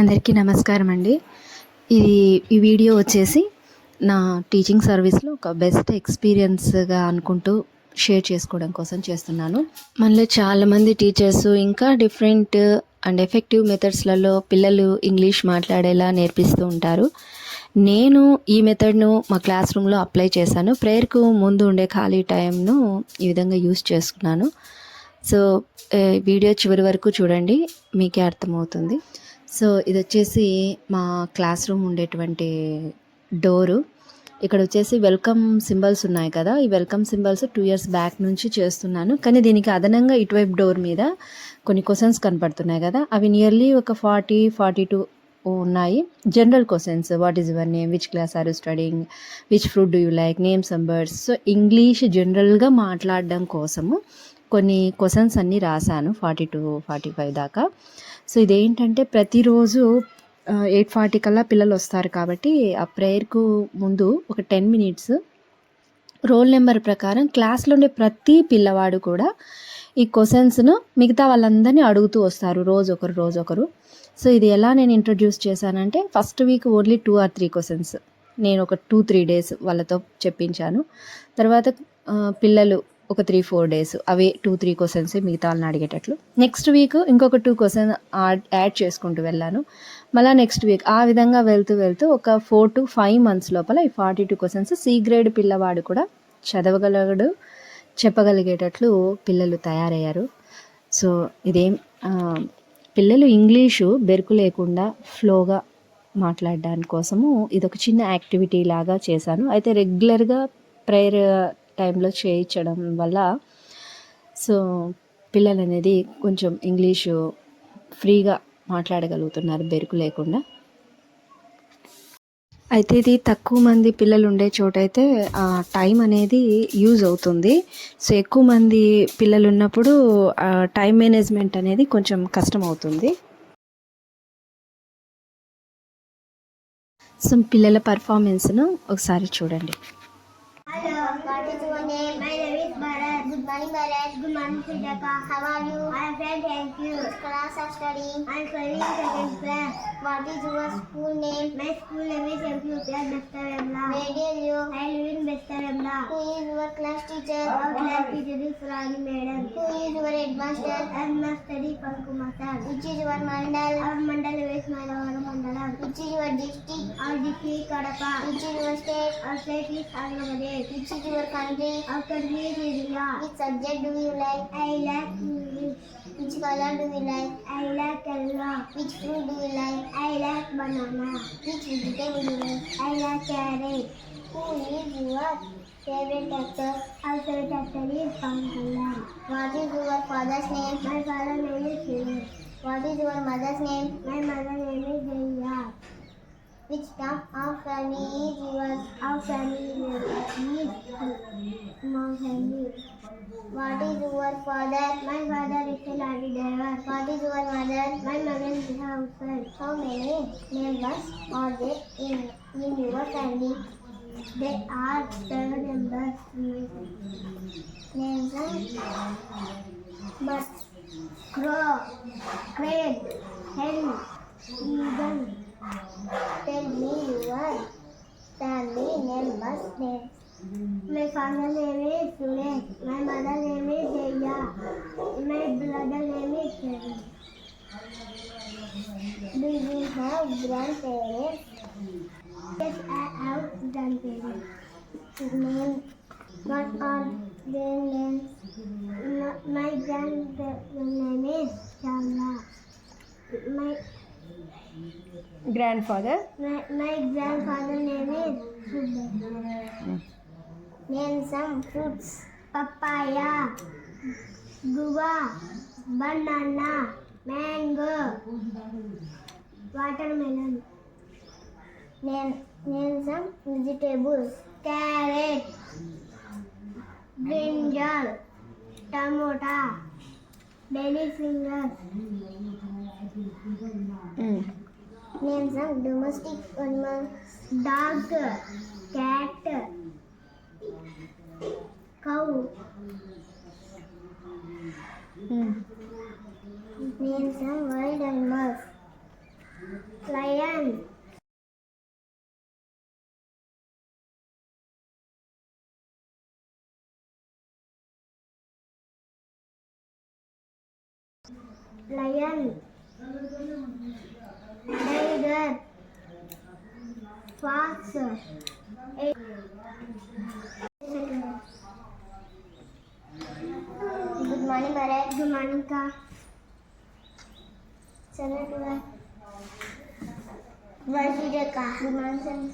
అందరికీ నమస్కారం అండి. ఇది ఈ వీడియో వచ్చేసి నా టీచింగ్ సర్వీస్లో ఒక బెస్ట్ ఎక్స్పీరియన్స్గా అనుకుంటూ షేర్ చేసుకోవడం కోసం చేస్తున్నాను. మనలో చాలామంది టీచర్స్ ఇంకా డిఫరెంట్ అండ్ ఎఫెక్టివ్ మెథడ్స్లలో పిల్లలు ఇంగ్లీష్ మాట్లాడేలా నేర్పిస్తూ ఉంటారు. నేను ఈ మెథడ్ను మా క్లాస్ రూమ్లో అప్లై చేశాను. ప్రేయర్కు ముందు ఉండే ఖాళీ టైంను ఈ విధంగా యూస్ చేసుకున్నాను. సో వీడియో చివరి వరకు చూడండి. మీకే అర్థమవుతుంది. సో ఇది వచ్చేసి మా క్లాస్ రూమ్ ఉండేటువంటి డోరు. ఇక్కడ వచ్చేసి వెల్కమ్ సింబల్స్ ఉన్నాయి కదా ఈ welcome symbols two years back నుంచి చేస్తున్నాను. కానీ దీనికి అదనంగా ఇటువైపు డోర్ మీద కొన్ని క్వశ్చన్స్ కనపడుతున్నాయి కదా అవి నియర్లీ ఒక ఫార్టీ ఫార్టీ టూ ఉన్నాయి. General questions what is your name which class are you studying which fruit do you like names and birds. So English జనరల్గా మాట్లాడడం కోసము కొన్ని క్వశ్చన్స్ అన్నీ రాశాను ఫార్టీ టు ఫార్టీ ఫైవ్ దాకా. సో ఇదేంటంటే ప్రతిరోజు ఎయిట్ ఫార్టీ కల్లా పిల్లలు వస్తారు కాబట్టి ఆ ప్రేయర్కు ముందు ఒక టెన్ మినిట్స్ రోల్ నెంబర్ ప్రకారం క్లాస్లో ఉండే ప్రతి పిల్లవాడు కూడా ఈ క్వశ్చన్స్ను మిగతా వాళ్ళందరినీ అడుగుతూ వస్తారు రోజు ఒకరు రోజు ఒకరు సో ఇది ఎలా నేను ఇంట్రడ్యూస్ చేశానంటే first week only two or three questions నేను ఒక టూ త్రీ డేస్ వాళ్ళతో చెప్పించాను. తర్వాత పిల్లలు ఒక త్రీ ఫోర్ డేస్ అవే టూ త్రీ క్వశ్చన్స్ మిగతా వాళ్ళని అడిగేటట్లు. నెక్స్ట్ వీక్ ఇంకొక టూ క్వశ్చన్ యాడ్ చేసుకుంటూ వెళ్ళాను. మళ్ళీ నెక్స్ట్ వీక్ ఆ విధంగా వెళ్తూ వెళ్తూ ఒక ఫోర్ టు ఫైవ్ మంత్స్ లోపల ఈ forty two questions C grade పిల్లవాడు కూడా చదవగలడు చెప్పగలిగేటట్లు పిల్లలు తయారయ్యారు. సో ఇదేం పిల్లలు ఇంగ్లీషు బెరుకు లేకుండా ఫ్లోగా మాట్లాడడానికి కోసము ఇది ఒక చిన్న యాక్టివిటీ లాగా చేశాను. అయితే రెగ్యులర్గా ప్రేయర్ టైంలో చేయించడం వల్ల సో పిల్లలు అనేది కొంచెం ఇంగ్లీషు ఫ్రీగా మాట్లాడగలుగుతున్నారు బెరుకు లేకుండా. అయితే ఇది తక్కువ మంది పిల్లలు ఉండే చోట అయితే ఆ టైం అనేది యూజ్ అవుతుంది. సో ఎక్కువ మంది పిల్లలు ఉన్నప్పుడు ఆ టైం మేనేజ్మెంట్ అనేది కొంచెం కష్టం అవుతుంది సో పిల్లల పర్ఫార్మెన్స్ను ఒకసారి చూడండి. मणिमरे Good morning, Sridhaka. How are you? I am fine, thank you. Which class are studying? I am studying second class. What is your school name? My school name is MPUPS Bestaremla. Where do you live? I live in Bestaremla. Who is your class teacher? Our class teacher is Rani Madam. Who is your headmaster? I am study Pankumar sir. Which is your mandal? Our mandal is Malavara Mandalam. Which is your district? Our district is Kadapa. Which is your state? Our state is Andhra Pradesh. Which is your country? Our country is India. Which subject do you like? I like English. Which color do you like? I like yellow. Which fruit do you like? I like banana. Which vegetable do you like? I like carrot. Who is your favorite actor? Our favorite actor is Pawan Kalyan. What is your father's name? My father's name is Shirin. What is your mother's name? My mother's name is Jaya. Which type of family is yours? Our family is family. What is your father? My father is a lorry driver. What is your mother? My mother is a housewife. How many members are there in, in your family? There are seven members. Names are but crow, crane, hen, eagle. Tell me your family members'. My father name is Suresh. My mother name is Jaya. My brother name is Harry. Do you have grandparents? Yes, I have grandparents. Name, what are their names? My grandparents name is Shyamla. My grandfather? My, my grandfather name is Subhadra. Name some fruits. Papaya, guava, banana, mango, watermelon. Name, name some vegetables. Carrot, brinjal, tomato, belly fingers. Hmm. Name some domestic animals. Dog, cat. Name some wild animals. lion. Lion. Tiger. Fox morning है good morning का। चलो good morning का। Good morning